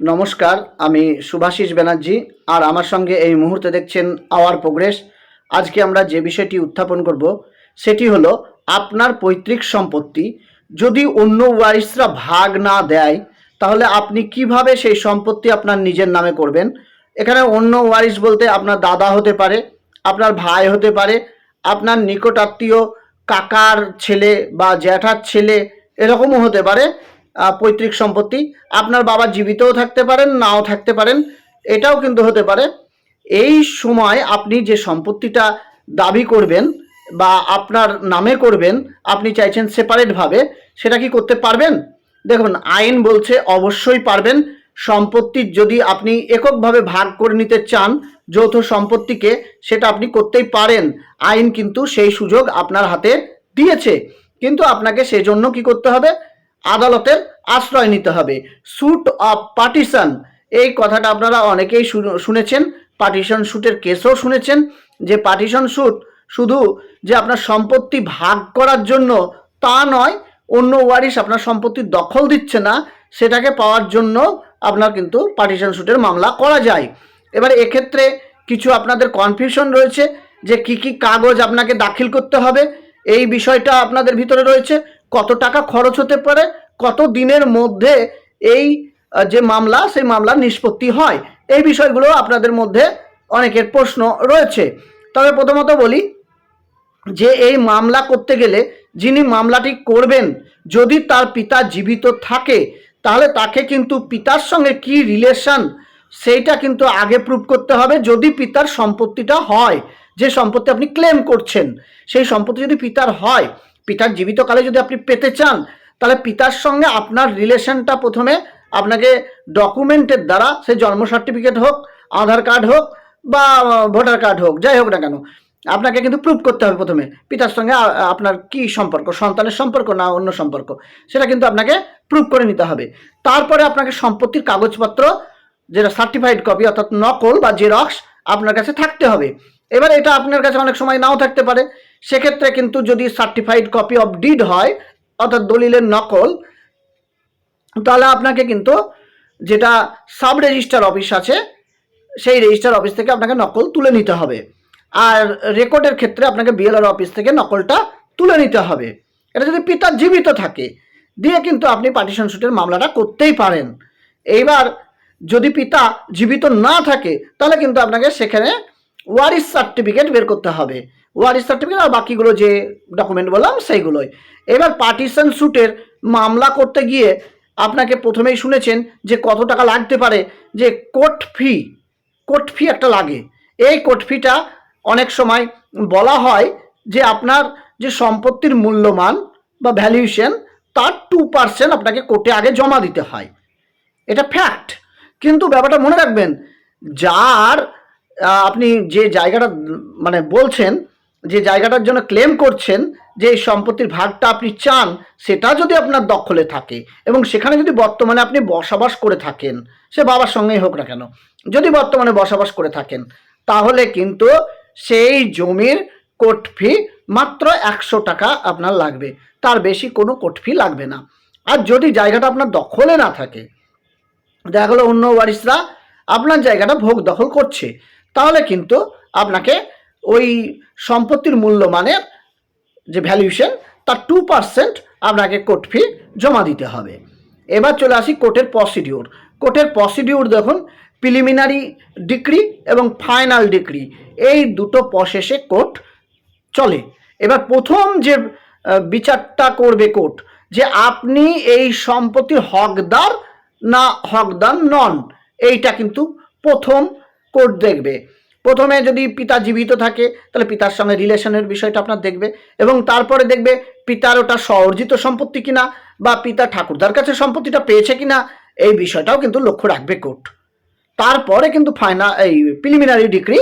নমস্কার, আমি সুভাষিস ব্যানার্জি আর আমার সঙ্গে এই মুহূর্তে দেখছেন আওয়ার প্রোগ্রেস। আজকে আমরা যে বিষয়টি উত্থাপন করব, সেটি হলো আপনার পৈতৃক সম্পত্তি। যদি অন্য ওয়ারিসরা ভাগ না দেয়, তাহলে আপনি কীভাবে সেই সম্পত্তি আপনার নিজের নামে করবেন? এখানে অন্য ওয়ারিস বলতে আপনার দাদা হতে পারে, আপনার ভাই হতে পারে, আপনার নিকটাত্মীয় কাকার ছেলে বা জ্যাঠার ছেলে, এরকমও হতে পারে। পৈতৃক সম্পত্তি। আপনার বাবা জীবিতও থাকতে পারেন, নাও থাকতে পারেন, এটাও কিন্তু হতে পারে। এই সময় আপনি যে সম্পত্তিটা দাবি করবেন বা আপনার নামে করবেন, আপনি চাইছেন সেপারেটভাবে সেটা কি করতে পারবেন? দেখুন, আইন বলছে অবশ্যই পারবেন। সম্পত্তির যদি আপনি এককভাবে ভাগ করে নিতে চান, যৌথ সম্পত্তিকে, সেটা আপনি করতেই পারেন। আইন কিন্তু সেই সুযোগ আপনার হাতে দিয়েছে। কিন্তু আপনাকে সেজন্য কি করতে হবে? আদালতের আশ্রয় নিতে হবে। সুট অফ পার্টিশন এই কথাটা আপনারা অনেকেই শুনে- শুনেছেন। পার্টিশন শুটের কেসও শুনেছেন যে পার্টিশন শুট শুধু যে আপনার সম্পত্তি ভাগ করার জন্য তা নয়, অন্য ওয়ারিশ আপনার সম্পত্তি দখল দিচ্ছে না, সেটাকে পাওয়ার জন্য আপনার কিন্তু পার্টিশন শুটের মামলা করা যায়। এবার এক্ষেত্রে কিছু আপনাদের কনফিউশন রয়েছে যে কি কি কাগজ আপনাকে দাখিল করতে হবে, এই বিষয়টা আপনাদের ভিতরে রয়েছে। কত টাকা খরচ হতে পারে, কত দিনের মধ্যে এই যে মামলা, সেই মামলার নিষ্পত্তি হয়। এই বিষয়গুলো আপনাদের মধ্যে অনেকের প্রশ্ন রয়েছে। তবে প্রথমত বলি যে এই মামলা করতে গেলে যিনি মামলাটি করবেন, যদি তার পিতা জীবিত থাকে, তাহলে তাকে কিন্তু পিতার সঙ্গে কি রিলেশন সেইটা কিন্তু আগে প্রুভ করতে হবে। যদি পিতার সম্পত্তিটা হয়, যে সম্পত্তি আপনি ক্লেম করছেন, সেই সম্পত্তি যদি পিতার হয় পিতার জীবিতকালে যদি আপনি পেতে চান, তাহলে পিতার সঙ্গে আপনার রিলেশনটা প্রথমে আপনাকে ডকুমেন্টের দ্বারা সে জন্ম সার্টিফিকেট হোক, আধার কার্ড হোক বা ভোটার কার্ড হোক, যাই হোক না কেন, আপনাকে কিন্তু প্রুভ করতে হবে প্রথমে পিতার সঙ্গে আপনার কি সম্পর্ক, সন্তানের সম্পর্ক না অন্য সম্পর্ক, সেটা কিন্তু আপনাকে প্রুভ করে নিতে হবে। তারপরে আপনাকে সম্পত্তির কাগজপত্র, যেটা সার্টিফাইড কপি অর্থাৎ নকল বা জেরক্স আপনার কাছে থাকতে হবে। এবার এটা আপনার কাছে অনেক সময় নাও থাকতে পারে। সেক্ষেত্রে কিন্তু যদি সার্টিফাইড কপি অফ ডিড হয়, অর্থাৎ দলিলের নকল, তাহলে আপনাকে কিন্তু যেটা সাব রেজিস্টার অফিস আছে, সেই রেজিস্টার অফিস থেকে আপনাকে নকল তুলে নিতে হবে। আর রেকর্ডের ক্ষেত্রে আপনাকে বিএলআর অফিস থেকে নকলটা তুলে নিতে হবে। এটা যদি পিতা জীবিত থাকে, দিয়ে কিন্তু আপনি পার্টিশন শুটের মামলাটা করতেই পারেন। এইবার যদি পিতা জীবিত না থাকে, তাহলে কিন্তু আপনাকে সেখানে ওয়ারিস সার্টিফিকেট বের করতে হবে। ওয়ারিস সার্টিফিকেট আর বাকিগুলো যে ডকুমেন্ট বললাম, সেইগুলোই। এবার পার্টিশন শুটের মামলা করতে গিয়ে আপনাকে প্রথমেই শুনেছেন যে কত টাকা লাগতে পারে, যে কোর্ট ফি কোর্ট ফি একটা লাগে। এই কোর্ট ফিটা অনেক সময় বলা হয় যে আপনার যে সম্পত্তির মূল্যমান বা ভ্যালুয়েশন তার টু পার্সেন্ট আপনাকে কোর্টে আগে জমা দিতে হয়। এটা ফ্যাক্ট কিন্তু ব্যাপারটা মনে রাখবেন, যার আপনি যে জায়গাটা মানে বলছেন, যে জায়গাটার জন্য ক্লেম করছেন, যে এই সম্পত্তির ভাগটা আপনি চান, সেটা যদি আপনার দখলে থাকে এবং সেখানে যদি বর্তমানে আপনি বসবাস করে থাকেন, সে বাবার সঙ্গেই হোক না কেন, যদি বর্তমানে বসবাস করে থাকেন, তাহলে কিন্তু সেই জমির কোর্ট ফি মাত্র একশো টাকা আপনার লাগবে, তার বেশি কোনো কোর্ট ফি লাগবে না। আর যদি জায়গাটা আপনার দখলে না থাকে, দেখা গেলো অন্য ওয়ারিসরা আপনার জায়গাটা ভোগ দখল করছে তাহলে কিন্তু আপনাকে ওই সম্পত্তির মূল্যমানের যে ভ্যালুয়েশন তার টু পার্সেন্ট আপনাকে কোর্ট ফি জমা দিতে হবে। এবার চলে আসি কোর্টের প্রসিডিউর কোর্টের প্রসিডিউর দেখুন প্রিলিমিনারি ডিক্রি এবং ফাইনাল ডিক্রি এই দুটো প্রসেসে কোর্ট চলে। এবার প্রথম যে বিচারটা করবে কোর্ট যে আপনি এই সম্পত্তির হকদার না হকদার নন, এইটা কিন্তু প্রথম কোর্ট দেখবে। প্রথমে যদি পিতা জীবিত থাকে, তাহলে পিতার সঙ্গে রিলেশনের বিষয়টা আপনার দেখবে। এবং তারপরে দেখবে পিতার ওটা স্বঅর্জিত সম্পত্তি কিনা, বা পিতা ঠাকুরদার কাছে সম্পত্তিটা পেয়েছে কিনা, এই বিষয়টাও কিন্তু লক্ষ্য রাখবে কোর্ট। তারপরে কিন্তু ফাইনাল এই প্রিলিমিনারি ডিগ্রি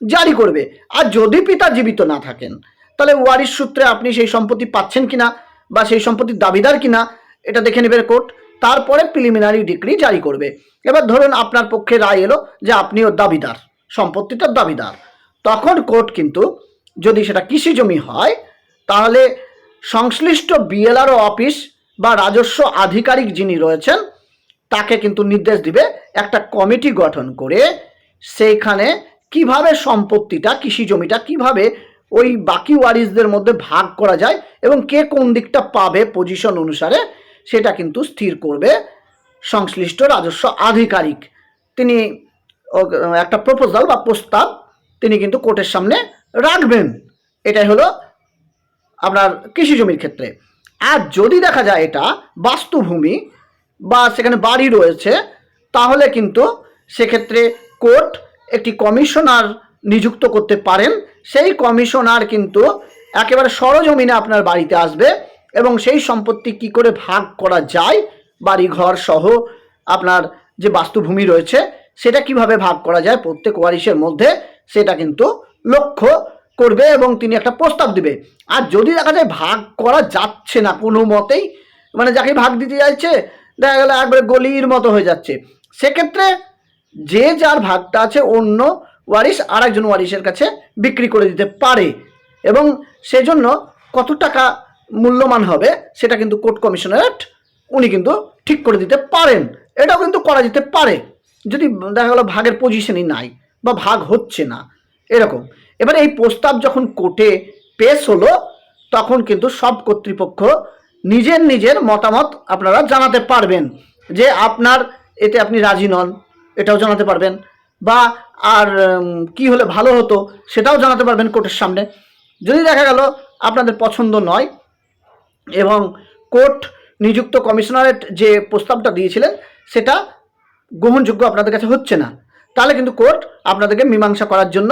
জারি করবে। আর যদি পিতা জীবিত না থাকেন, তাহলে ওয়ারিশ সূত্রে আপনি সেই সম্পত্তি পাচ্ছেন কিনা, বা সেই সম্পত্তির দাবিদার কিনা, এটা দেখে নেবে কোর্ট। তারপরে প্রিলিমিনারি ডিগ্রি জারি করবে। এবার ধরুন আপনার পক্ষে রায় এলো যে আপনিও দাবিদার সম্পত্তিটার দাবিদার। তখন কোর্ট কিন্তু যদি সেটা কৃষি জমি হয়, তাহলে সংশ্লিষ্ট বিএলআরও অফিস বা রাজস্ব আধিকারিক যিনি রয়েছেন, তাকে কিন্তু নির্দেশ দিবে একটা কমিটি গঠন করে সেইখানে কীভাবে সম্পত্তিটা, কৃষি জমিটা কীভাবে ওই বাকি ওয়ারিসদের মধ্যে ভাগ করা যায় এবং কে কোন দিকটা পাবে পজিশন অনুসারে সেটা কিন্তু স্থির করবে সংশ্লিষ্ট রাজস্ব আধিকারিক। তিনি একটা প্রপোজাল বা প্রস্তাব তিনি কিন্তু কোর্টের সামনে রাখবেন। এটাই হলো আপনার কৃষি জমির ক্ষেত্রে। আর যদি দেখা যায় এটা বাস্তুভূমি বা সেখানে বাড়ি রয়েছে, তাহলে কিন্তু সেক্ষেত্রে কোর্ট একটি কমিশনার নিযুক্ত করতে পারেন। সেই কমিশনার কিন্তু একেবারে সরজমিনে আপনার বাড়িতে আসবে। এবং সেই সম্পত্তি কি করে ভাগ করা যায়? বাড়ি ঘর সহ আপনার যে বাস্তুভূমি রয়েছে, সেটা কীভাবে ভাগ করা যায় প্রত্যেক ওয়ারিশের মধ্যে, সেটা কিন্তু লক্ষ্য করবে এবং তিনি একটা প্রস্তাব দিবে। আর যদি দেখা যায় ভাগ করা যাচ্ছে না কোনো মতেই মানে যাকে ভাগ দিতে যাচ্ছে, দেখা গেল একবারে গলির মতো হয়ে যাচ্ছে। সেক্ষেত্রে যে যার ভাগটা আছে অন্য ওয়ারিশ আর একজন ওয়ারিশের কাছে বিক্রি করে দিতে পারে। এবং সেজন্য কত টাকা মূল্যমান হবে, সেটা কিন্তু কোর্ট কমিশনারেট, উনি কিন্তু ঠিক করে দিতে পারেন। এটাও কিন্তু করা যেতে পারে। যদি দেখা গেলো ভাগের পজিশনই নাই বা ভাগ হচ্ছে না, এরকম। এবার এই প্রস্তাব যখন কোর্টে পেশ হলো, তখন কিন্তু সব কর্তৃপক্ষ নিজের নিজের মতামত আপনারা জানাতে পারবেন যে আপনার এতে আপনি রাজি নন, এটাও জানাতে পারবেন। বা আর কি হলে ভালো হতো, সেটাও জানাতে পারবেন কোর্টের সামনে। যদি দেখা গেল আপনাদের পছন্দ নয় এবং কোর্ট নিযুক্ত কমিশনারেট যে প্রস্তাবটা দিয়েছিলেন, সেটা গ্রহণযোগ্য আপনাদের কাছে হচ্ছে না। তাহলে কিন্তু কোর্ট আপনাদেরকে মীমাংসা করার জন্য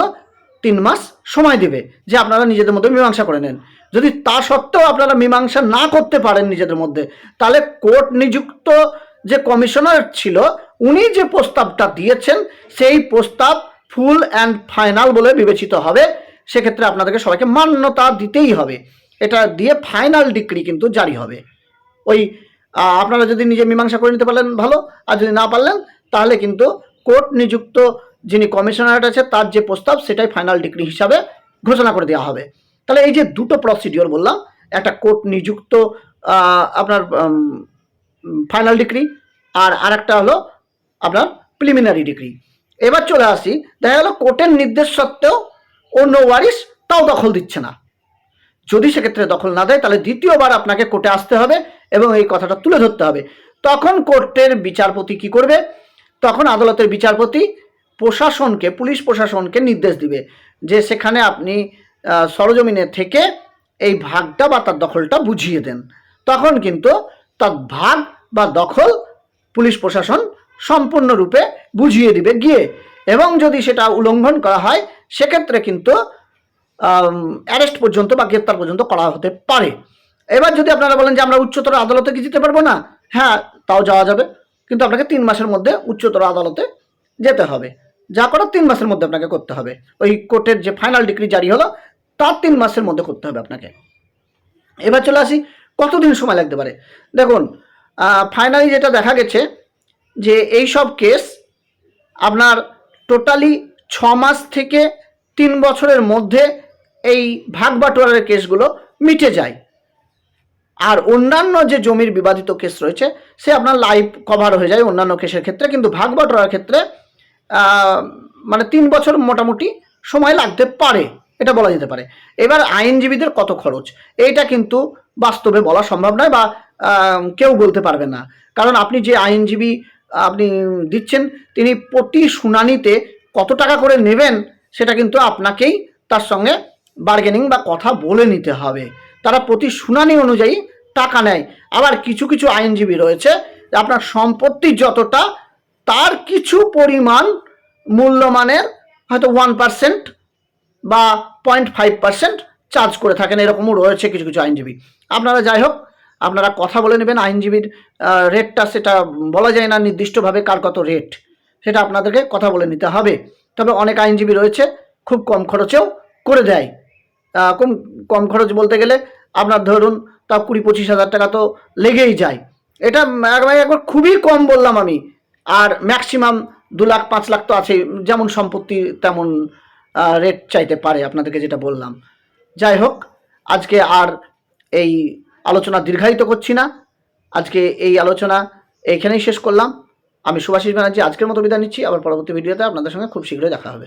তিন মাস সময় দেবে যে আপনারা নিজেদের মধ্যে মীমাংসা করে নেন। যদি তা সত্ত্বেও আপনারা মীমাংসা না করতে পারেন নিজেদের মধ্যে, তাহলে কোর্ট নিযুক্ত যে কমিশনার ছিল, উনি যে প্রস্তাবটা দিয়েছেন, সেই প্রস্তাব ফুল অ্যান্ড ফাইনাল বলে বিবেচিত হবে। সেক্ষেত্রে আপনাদেরকে সবাইকে মান্যতা দিতেই হবে। এটা দিয়ে ফাইনাল ডিগ্রি কিন্তু জারি হবে। ওই আপনারা যদি নিজে মীমাংসা করে নিতে পারলেন ভালো, আর যদি না পারলেন, তাহলে কিন্তু কোর্ট নিযুক্ত যিনি কমিশনারেট আছে, তার যে প্রস্তাব, সেটাই ফাইনাল ডিগ্রি হিসাবে ঘোষণা করে দেওয়া হবে। তাহলে এই যে দুটো প্রসিডিওর বললাম, একটা কোর্ট নিযুক্ত আপনার ফাইনাল ডিগ্রি আর আরেকটা হলো আপনার প্রিলিমিনারি ডিগ্রি এবার চলে আসি, দেখা গেল কোর্টের নির্দেশ সত্ত্বেও অন্য ওয়ারিশ তাও দখল দিচ্ছে না। যদি সেক্ষেত্রে দখল না দেয়, তাহলে দ্বিতীয়বার আপনাকে কোর্টে আসতে হবে এবং এই কথাটা তুলে ধরতে হবে। তখন কোর্টের বিচারপতি কি করবে? তখন আদালতের বিচারপতি প্রশাসনকে, পুলিশ প্রশাসনকে নির্দেশ দিবে যে সেখানে আপনি সরজমিনে থেকে এই ভাগটা বা তার দখলটা বুঝিয়ে দেন। তখন কিন্তু তার ভাগ বা দখল পুলিশ প্রশাসন সম্পূর্ণরূপে বুঝিয়ে দিবে গিয়ে। এবং যদি সেটা উল্লঙ্ঘন করা হয়, সেক্ষেত্রে কিন্তু অ্যারেস্ট পর্যন্ত বা গ্রেপ্তার পর্যন্ত করা হতে পারে। এবার যদি আপনারা বলেন যে আমরা উচ্চতর আদালতে কি যেতে পারব? না। হ্যাঁ তাও যাওয়া যাবে। কিন্তু আপনাকে তিন মাসের মধ্যে উচ্চতর আদালতে যেতে হবে। যা করার তিন মাসের মধ্যে আপনাকে করতে হবে। ওই কোর্টের যে ফাইনাল ডিগ্রি জারি হলো, তার তিন মাসের মধ্যে করতে হবে আপনাকে। এবার চলে আসি, কতদিন সময় লাগতে পারে? দেখুন ফাইনালি যেটা দেখা গেছে যে এই সব কেস আপনার টোটালি ছ মাস থেকে তিন বছরের মধ্যে এই ভাগ বাটোয়ারের কেসগুলো মিটে যায়। আর অন্যান্য যে জমির বিবাদিত কেস রয়েছে, সে আপনার লাইফ কভার হয়ে যায় অন্যান্য কেসের ক্ষেত্রে। কিন্তু ভাগ বাটোয়ারার ক্ষেত্রে মানে তিন বছর মোটামুটি সময় লাগতে পারে, এটা বলা যেতে পারে। এবার আইনজীবীদের কত খরচ? এইটা কিন্তু বাস্তবে বলা সম্ভব নয় বা কেউ বলতে পারবে না। কারণ আপনি যে আইনজীবী, আপনি দিচ্ছেন, তিনি প্রতি শুনানিতে কত টাকা করে নেবেন, সেটা কিন্তু আপনাকেই তার সঙ্গে বার্গেনিং বা কথা বলে নিতে হবে। তারা প্রতি শুনানি অনুযায়ী টাকা নেয়। আবার কিছু কিছু আইনজীবী রয়েছে, আপনার সম্পত্তি যতটা, তার কিছু পরিমাণ মূল্যমানের হয়তো ওয়ান পার্সেন্ট বা পয়েন্ট ফাইভ পার্সেন্ট চার্জ করে থাকেন, এরকমও রয়েছে কিছু কিছু আইনজীবী। আপনারা যাই হোক, আপনারা কথা বলে নেবেন, আইনজীবীর রেটটা সেটা বলা যায় না, নির্দিষ্টভাবে কার কত রেট সেটা আপনাদেরকে কথা বলে নিতে হবে। তবে অনেক আইনজীবী রয়েছে, খুব কম খরচেও করে দেয়। কম কম খরচ বলতে গেলে আপনার ধরুন তা কুড়ি পঁচিশ হাজার টাকা তো লেগেই যায়। এটা একবার একবার খুবই কম বললাম আমি। আর ম্যাক্সিমাম দু লাখ, পাঁচ লাখ তো আছেই, যেমন সম্পত্তি তেমন রেট চাইতে পারে আপনাদেরকে যেটা বললাম। যাই হোক, আজকে আর এই আলোচনা দীর্ঘায়িত করছি না। আজকে এই আলোচনা এইখানেই শেষ করলাম। আমি সুভাষিস ব্যানার্জি, আজকের মতো বিদায় নিচ্ছি। আবার পরবর্তী ভিডিওতে আপনাদের সঙ্গে খুব শীঘ্রই দেখা হবে।